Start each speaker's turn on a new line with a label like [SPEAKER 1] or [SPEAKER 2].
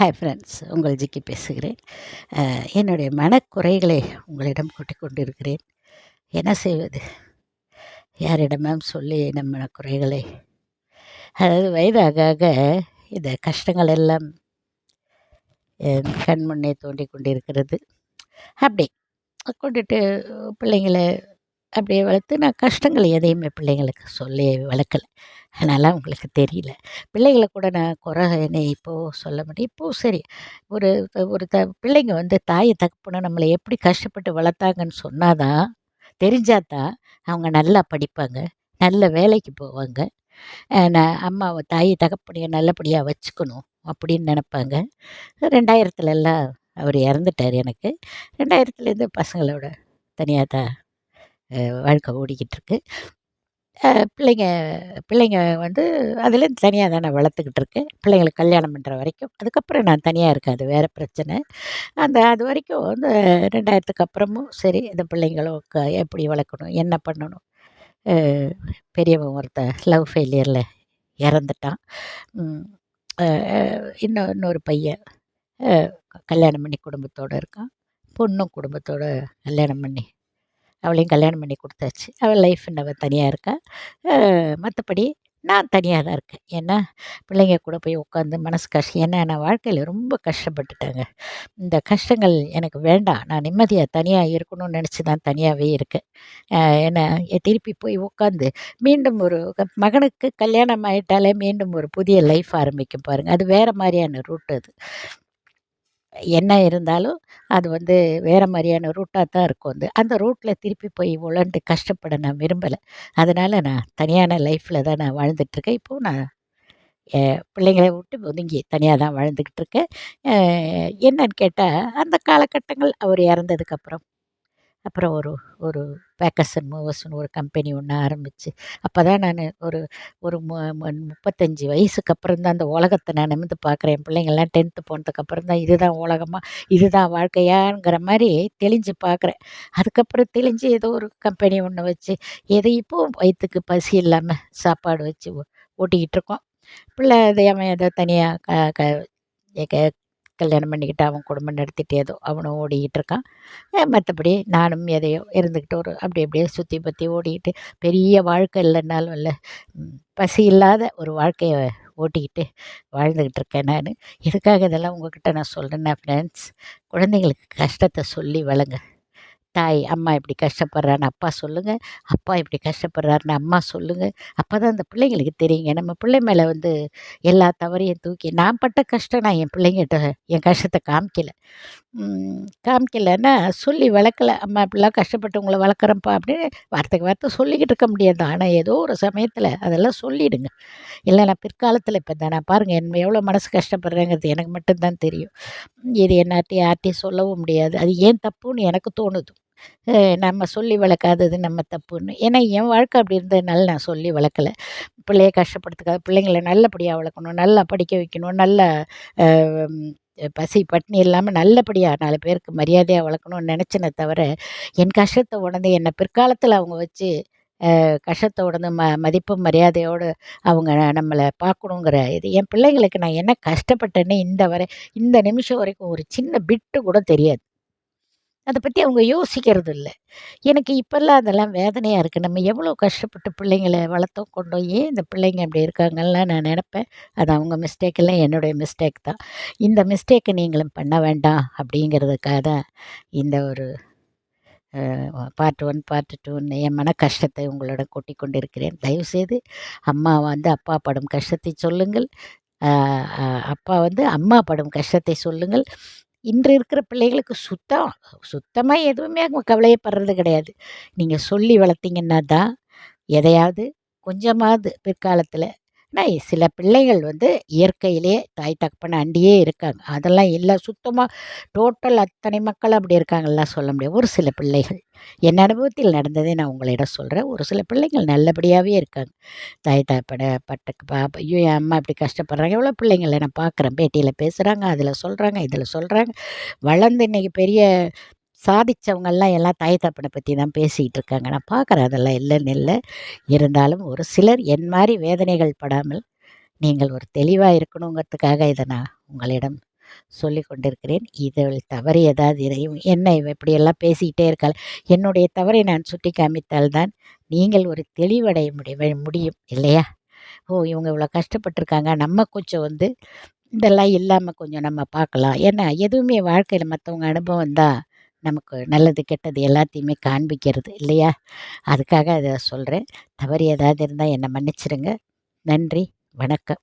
[SPEAKER 1] Hi friends உங்கள் ஜிக்கி பேசுகிறேன். என்னுடைய மனக்குறைகளை உங்களிடம் கொட்டிக் கொண்டிருக்கிறேன். என்ன செய்வது? யாரிடமும் சொல்லி நம் மனக்குறைகளை? அதாவது வயதாக ஆக இந்த கஷ்டங்கள் எல்லாம் கண் முன்னே தோண்டி கொண்டிருக்கிறது. அப்படி கொண்டுட்டு பிள்ளைங்களை அப்படியே வளர்த்து நான் கஷ்டங்கள் எதையுமே பிள்ளைங்களுக்கு சொல்லி வளர்க்கல. அதனால் அவங்களுக்கு தெரியல. பிள்ளைகளை கூட நான் குறை என்னை இப்போது சொல்ல முடியும். இப்போது சரி ஒரு ஒரு த பிள்ளைங்க வந்து தாயை தகப்பனை நம்மளை எப்படி கஷ்டப்பட்டு வளர்த்தாங்கன்னு சொன்னாதான் தெரிஞ்சாதான் அவங்க நல்லா படிப்பாங்க நல்ல வேலைக்கு போவாங்க. நான் அம்மாவை தாயை தகப்பனையை நல்லபடியாக வச்சுக்கணும் அப்படின்னு நினப்பாங்க. ரெண்டாயிரத்துலலாம் அவர் இறந்துட்டார் எனக்கு. ரெண்டாயிரத்துலேருந்து பசங்களோட தனியாக தான் வாழ்க்கை ஓடிக்கிட்டு இருக்கு பிள்ளைங்க பிள்ளைங்க வந்து அதில் தனியாக தான் நான் வளர்த்துக்கிட்டு பிள்ளைங்களுக்கு கல்யாணம் பண்ணுற வரைக்கும். அதுக்கப்புறம் நான் தனியாக இருக்கேன். அது வேறு பிரச்சனை. அந்த அது வரைக்கும் இந்த ரெண்டாயிரத்துக்கு அப்புறமும் சரி இந்த பிள்ளைங்களும் க எப்படி வளர்க்கணும் என்ன பண்ணணும். பெரியவன் ஒருத்தன் லவ் ஃபெயிலியரில் இறந்துட்டான். இன்னும் இன்னொரு பையன் கல்யாணம் பண்ணி குடும்பத்தோடு இருக்கான். பொண்ணும் குடும்பத்தோடு கல்யாணம் பண்ணி அவளையும் கல்யாணம் பண்ணி கொடுத்தாச்சு. அவள் லைஃப் அவள் தனியாக இருக்கா. மற்றபடி நான் தனியாக தான் இருக்கேன். ஏன்னா பிள்ளைங்க கூட போய் உட்காந்து மனசு கஷ்டம் ஏன்னா நான் வாழ்க்கையில் ரொம்ப கஷ்டப்பட்டுட்டேங்க. இந்த கஷ்டங்கள் எனக்கு வேண்டாம். நான் நிம்மதியாக தனியாக இருக்கணும்னு நினச்சி தான் தனியாகவே இருக்கேன். ஏன்னா திருப்பி போய் உட்காந்து மீண்டும் ஒரு மகனுக்கு கல்யாணம் ஆகிட்டாலே மீண்டும் ஒரு புதிய லைஃப் ஆரம்பிக்கும் பாருங்கள் அது வேறு மாதிரியான ரூட் அது. என்ன இருந்தாலும் அது வந்து வேறு மாதிரியான ரூட்டாக தான் இருக்கும் வந்து. அந்த ரூட்டில் திருப்பி போய் உழண்டு கஷ்டப்பட நான் விரும்பலை. அதனால் நான் தனியான லைஃப்பில் தான் நான் வாழ்ந்துட்டுருக்கேன். இப்போது நான் என் பிள்ளைங்களை விட்டு ஒதுங்கி தனியாக தான் வாழ்ந்துக்கிட்டு இருக்கேன் என்னன்னு கேட்டால் அந்த காலகட்டங்கள் அவர் இறந்ததுக்கப்புறம் அப்புறம் ஒரு ஒரு பேக்கர்ஸ் அண்ட் மூவர்ஸ்னு ஒரு கம்பெனி ஒன்று ஆரம்பித்து அப்போ தான் நான் ஒரு ஒரு முப்பத்தஞ்சு வயசுக்கு அப்புறம் தான் அந்த உலகத்தை நான் நிமிர்ந்து பார்க்குறேன். என் பிள்ளைங்கள்லாம் டென்த்து போனதுக்கப்புறம் தான் இதுதான் உலகமாக இதுதான் வாழ்க்கையாங்கிற மாதிரி தெளிஞ்சு பார்க்குறேன். அதுக்கப்புறம் தெளிஞ்சு ஏதோ ஒரு கம்பெனி ஒன்று வச்சு எதை இப்போ வயிற்றுக்கு பசி இல்லாமல் சாப்பாடு வச்சு ஓ- ஓட்டிக்கிட்டு இருக்கோம். பிள்ளை அதை அவன் ஏதோ தனியாக க க கல்யாணம் பண்ணிக்கிட்டு அவன் குடும்பம் நடத்திட்டு ஏதோ அவனும் ஓடிக்கிட்டு இருக்கான் மற்றபடி நானும் எதையோ இருந்துக்கிட்டு ஒரு அப்படி அப்படியே சுற்றி பற்றி ஓடிக்கிட்டு பெரிய வாழ்க்கை இல்லைன்னாலும் இல்லை. பசி இல்லாத ஒரு வாழ்க்கையை ஓட்டிக்கிட்டு வாழ்ந்துக்கிட்டு இருக்கேன் நான். எதுக்காக இதெல்லாம் உங்ககிட்ட நான் சொல்கிறேன்னா ஃப்ரெண்ட்ஸ் குழந்தைங்களுக்கு கஷ்டத்தை சொல்லி வளங்க தாய் அம்மா இப்படி கஷ்டப்படுறான்னு அப்பா சொல்லுங்கள் அப்பா இப்படி கஷ்டப்படுறாருன்னு அம்மா சொல்லுங்கள் அப்போ தான் அந்த பிள்ளைங்களுக்கு தெரியுங்க நம்ம பிள்ளை மேலே வந்து எல்லா தவறையும் தூக்கி நான் பட்ட கஷ்டம் நான் என் பிள்ளைங்கிட்ட என் கஷ்டத்தை காமிக்கல. காமிக்கலைன்னா சொல்லி வளர்க்கல. அம்மா இப்படிலாம் கஷ்டப்பட்டு உங்களை வளர்க்குறேன்ப்பா அப்படின்னு வார்த்தைக்கு வார்த்தை சொல்லிக்கிட்டு இருக்க முடியாது. ஆனால் ஏதோ ஒரு சமயத்தில் அதெல்லாம் சொல்லிடுங்க. இல்லை நான் பிற்காலத்தில் இப்போ தான் நான் பாருங்கள் என்ன எவ்வளோ மனசு கஷ்டப்படுறேங்கிறது எனக்கு மட்டும்தான் தெரியும். இது என்னாட்டி யார்ட்டையும் சொல்லவும் முடியாது. அது ஏன் தப்புன்னு எனக்கு தோணுது. நம்ம சொல்லி வளர்க்காதது நம்ம தப்புன்னு. ஏன்னா என் வாழ்க்கை அப்படி இருந்ததுனால நான் சொல்லி வளர்க்கல. பிள்ளைய கஷ்டப்படுத்துக்காத பிள்ளைங்களை நல்லபடியாக வளர்க்கணும் நல்லா படிக்க வைக்கணும் நல்லா பசி பட்டினி இல்லாமல் நல்லபடியாக நாலு பேருக்கு மரியாதையாக வளர்க்கணும்னு நினச்சினே தவிர என் கஷ்டத்தை உணர்ந்து என்னை பிற்காலத்தில் அவங்க வச்சு கஷ்டத்தை உணர்ந்து ம மதிப்பு மரியாதையோடு அவங்க நம்மளை பார்க்கணுங்கிற இது என் பிள்ளைங்களுக்கு நான் என்ன கஷ்டப்பட்டேன்னு இந்த வரை இந்த நிமிஷம் வரைக்கும் ஒரு சின்ன பிட்டு கூட தெரியாது. அதை பற்றி அவங்க யோசிக்கிறது இல்லை எனக்கு இப்போல்லாம் அதெல்லாம் வேதனையாக இருக்குது நம்ம எவ்வளோ கஷ்டப்பட்டு பிள்ளைங்களை வளர்த்தோம் கொண்டோம் ஏன் இந்த பிள்ளைங்க இப்படி இருக்காங்கலாம் நான் நினப்பேன். அது அவங்க மிஸ்டேக் என்னுடைய மிஸ்டேக் தான். இந்த மிஸ்டேக்கை நீங்களும் பண்ண வேண்டாம் அப்படிங்கிறதுக்காக தான் இந்த ஒரு பார்ட் ஒன் பார்ட் டூன்னு என் மன கஷ்டத்தை உங்களோட கொட்டி கொண்டிருக்கிறேன். தயவுசெய்து அம்மா வந்து அப்பா படும் கஷ்டத்தை சொல்லுங்கள். அப்பா வந்து அம்மா படும் கஷ்டத்தை சொல்லுங்கள். இன்று இருக்கிற பிள்ளைகளுக்கு சுத்தம் சுத்தமாக எதுவுமே அவங்க கவலையப்படுறது கிடையாது. நீங்கள் சொல்லி வளர்த்தீங்கன்னா தான் எதையாவது கொஞ்சமாவது பிற்காலத்தில் ஆனால் சில பிள்ளைகள் வந்து இயற்கையிலே தாய் தகப்பன் அண்டியே இருக்காங்க. அதெல்லாம் இல்லை. சுத்தமாக டோட்டல் அத்தனை மக்கள் அப்படி இருக்காங்கலாம் சொல்ல முடியாது. ஒரு சில பிள்ளைகள். என் அனுபவத்தில் நடந்ததே நான் உங்களிடம் சொல்கிறேன் ஒரு சில பிள்ளைகள் நல்லபடியாகவே இருக்காங்க. தாய் தகப்பனை பட்டுக்கு பா ஐயோ என் அம்மா இப்படி கஷ்டப்படுறாங்க. எவ்வளோ பிள்ளைங்களை நான் பார்க்குறேன். பேட்டியில் பேசுகிறாங்க அதில் சொல்கிறாங்க இதில் சொல்கிறாங்க வளர்ந்து இன்னைக்கு பெரிய சாதிச்சவங்கெல்லாம் எல்லாம் தாய் தப்பனை பற்றி தான் பேசிகிட்டு இருக்காங்க. நான் பார்க்குறேன் அதெல்லாம் இல்லைன்னு இல்லை. இருந்தாலும் ஒரு சிலர் என் மாதிரி வேதனைகள் படாமல் நீங்கள் ஒரு தெளிவாக இருக்கணுங்கிறதுக்காக இதை நான் உங்களிடம் சொல்லி கொண்டிருக்கிறேன். இதில் தவறு ஏதாவது இரு- என்ன இவ இப்படியெல்லாம் பேசிக்கிட்டே இருக்காள். என்னுடைய தவறை நான் சுட்டி காமித்தால்தான் நீங்கள் ஒரு தெளிவடைய முடிய முடியும் இல்லையா? ஓ இவங்க இவ்வளோ கஷ்டப்பட்டிருக்காங்க. நம்ம கொஞ்சம் வந்து இதெல்லாம் இல்லாமல் கொஞ்சம் நம்ம பார்க்கலாம். ஏன்னா எதுவுமே வாழ்க்கையில் மற்றவங்க அனுபவம் தான். நமக்கு நல்லது கெட்டது எல்லாத்தையுமே காண்பிக்கிறது இல்லையா? அதுக்காக அதை சொல்கிறேன் தவறு ஏதாவது இருந்தால் என்னை மன்னிச்சிடுங்க நன்றி வணக்கம்.